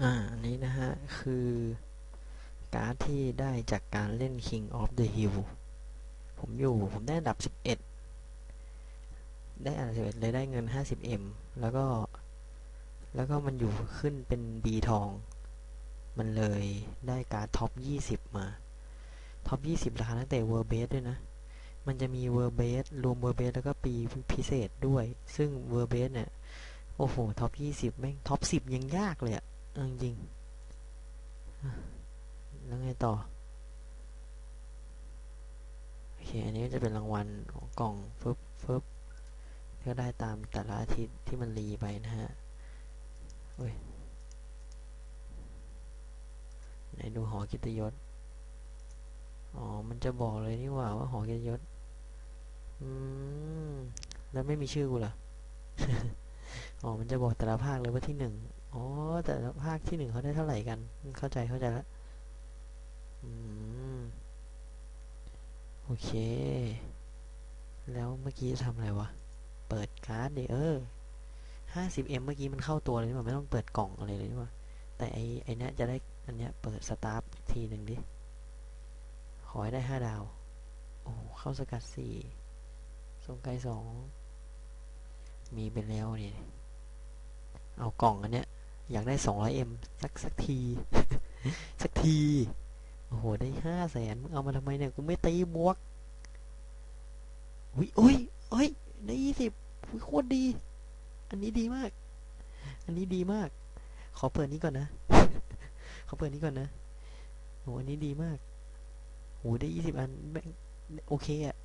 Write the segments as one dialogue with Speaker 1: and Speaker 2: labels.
Speaker 1: อ่าอันนี้นะฮะ คือการ์ดที่ได้จากการเล่น King of the Hill ผมอยู่ ผมได้อันดับ 11 ได้อันดับ 11 เลยได้เงิน 50M แล้วก็ แล้วก็มันอยู่ขึ้นเป็น B ทอง มันเลยได้การ์ดท็อป 20 มาท็อป 20 ราคาตั้งแต่เวอร์เบสด้วยนะ มันจะมีเวอร์เบสรวมเวอร์เบสแล้วก็ปีพิเศษด้วย ซึ่งเวอร์เบสเนี่ย โอ้โห ท็อป 20 แม่ง ท็อป 10 ยังยากเลยอะ จริงแล้วไงต่อ โอเค อันนี้จะเป็นรางวัลของกล่องฟึบฟึบก็ได้ตามแต่ละอาทิตย์ที่มันรีไปนะฮะเฮ้ยไหนดูหอกิตยศ อ๋อ มันจะบอกเลยนี่หว่าว่าหอกิตยศ อืม แล้วไม่มีชื่อกูเหรออ๋อ มันจะบอกแต่ละภาคเลยว่าที่หนึ่ง อ๋อ แต่ละภาคที่หนึ่งเขาได้เท่าไหร่กัน เข้าใจเข้าใจแล้วอืม โอเค แล้วเมื่อกี้ทำอะไรวะ เปิดการ์ดดิเออห้าสิบเอ็มเมื่อกี้มันเข้าตัวเลยนี่หว่าไม่ต้องเปิดกล่องอะไรเลยนี่หว่าแต่ไอไอเนี้ยจะได้อันเนี้ยเปิดสตาร์ททีหนึ่งดิ ขอให้ได้ห้าดาว โอ้เข้าสกัดสี่ทรงไกลสองมีไปแล้วนี่เอากล่องอันเนี้ย อยากได้สองร้อยเอ็มสักสักที สักที โอ้โห ได้ห้าแสนมึงเอามาทำไมเนี่ย กูไม่ตีบวกอุ้ยอุ้ยเอ้ยได้ยี่สิบอุ้ยโคตรดี อันนี้ดีมาก อันนี้ดีมาก ขอเปิดนี้ก่อนนะ ขอเปิดนี้ก่อนนะโหอันนี้ดีมากโหได้ยี่สิบอันโอเคอะ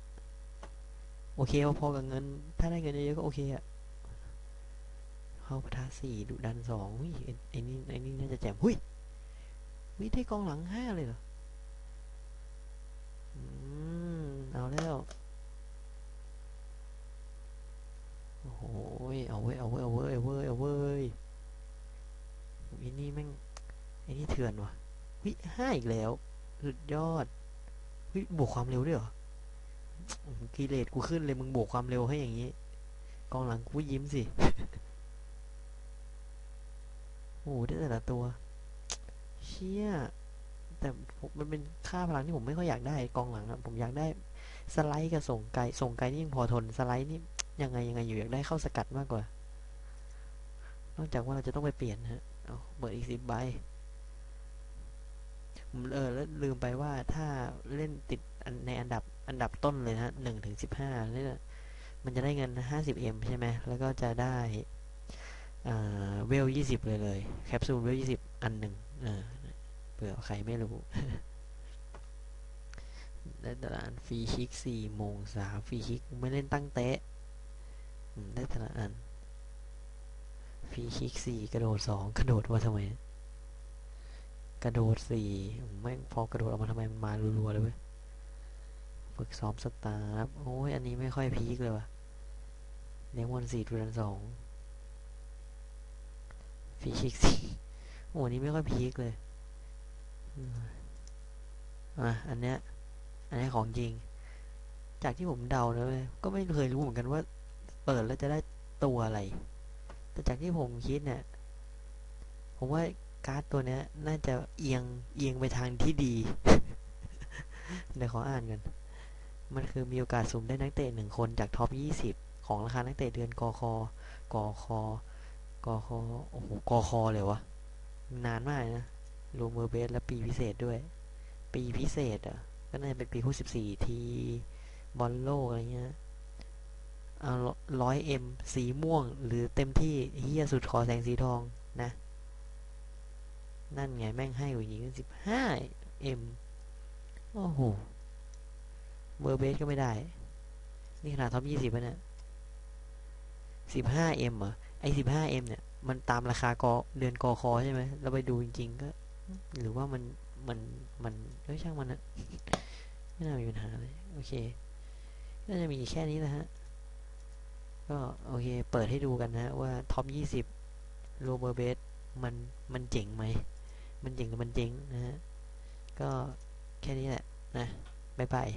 Speaker 1: โอเคพอๆกับเงิน ถ้าได้เงินเยอะๆก็โอเคอะ เข้าปะทะสี่ดุดันสองอุ้ยไอ้นี่ไอ้นี่น่าจะแจ่มหุ้ยวิได้กองหลังห้าเลยเหรออืมเอาแล้วโอ้โหเอาเว้ยเอาเว้ยเอาเว้ยเอาเว้ยเอาเว้ยไอ้นี่แม่งไอ้นี่เถื่อนว่ะวิห้าอีกแล้วสุดยอดวิบวกความเร็วด้วยเหรอกิเลสกูขึ้นเลยมึงบวกความเร็วให้อย่างนี้กองหลังกูยิ้มสิ หได้แต่ละตัว เชี่ย แต่ผมมันเป็นค่าพลังที่ผมไม่ค่อยอยากได้กองหลังอะผมอยากได้สไลด์กับส่งไกลส่งไกลนี่ยังพอทนสไลด์นี่ยังไงยังไงอยู่อยากได้เข้าสกัดมากกว่า นอกจากว่าเราจะต้องไปเปลี่ยนฮะเอาเปิดอีกสิบใบผมเออแล้วลืมไปว่าถ้าเล่นติดในอันดับอันดับต้นเลยนะฮะหนึ่งถึงสิบห้าเนี่ยมันจะได้เงินห้าสิบเอ็มใช่ไหมแล้วก็จะได้ เวลยี่สิบเลยเลยแคปซูลเวลยี่สิบอันหนึ่งเผื่อใครไม่รู้ได้แต่ละอันฟรีคิกสี่โมงสามฟรีคิกไม่เล่นตั้งเตะได้แต่ละอันฟรีคิกสี่กระโดดสองกระโดดมาทำไม กระโดดสี่แม่งพอกระโดดออกมาทำไมมันมารัวๆเลยเว้ยฝึกซ้อมสตาร์ฟโอ้ยอันนี้ไม่ค่อยพีคเลยว่ะเลี้ยงวันสี่ดูดันสอง ฟรีคิกสี่โอ้นนี้ไม่ค่อยพีคเลยอะอันเนี้ย อันนี้ของจริง จากที่ผมเดานะเว้ยก็ไม่เคยรู้เหมือนกันว่า เปิดแล้วจะได้ตัวอะไร แต่จากที่ผมคิดเนี่ย ผมว่าการ์ดตัวเนี้ย น่าจะเอียงเอียงไปทางที่ดี เดี๋ยวขออ่านกัน มันคือมีโอกาสสุ่มได้นักเตะหนึ่งคนจากท็อป 20 ของราคานักเตะเดือนกคกค กคโอ้โหกคเลยวะ นานมากนะรวมเวอร์เบสและปีพิเศษด้วย ปีพิเศษอะ ก็น่าจะเป็นปีคู่14ทีบอลโลกอะไรเงี้ยเอาร้อยเอ็มสีม่วง หรือเต็มที่เฮียสุดขอแสงสีทองนะ นั่นไงแม่งให้กว่ายิงสิบห้าเอ็มโอ้โหเบอร์เบสก็ไม่ได้ นี่ขนาดท็อปยี่สิบเนี่ยสิบห้าเอ็มเหรอ ไอสิบห้าเอ็มเนี่ย มันตามราคากอเดือนกอคอใช่ไหมเราไปดูจริง ๆ ก็ หรือว่ามันมันมันเอ้ยช่างมันนะไม่น่ามีปัญหาเลยโอเคน่าจะมีแค่นี้นะฮะก็โอเค เปิดให้ดูกันนะว่าท็อปยี่สิบโรเบอร์เบสมันมันเจ๋งไหมมันเจ๋งหรือมันเจ๋งนะฮะก็แค่นี้แหละนะบ๊ายบาย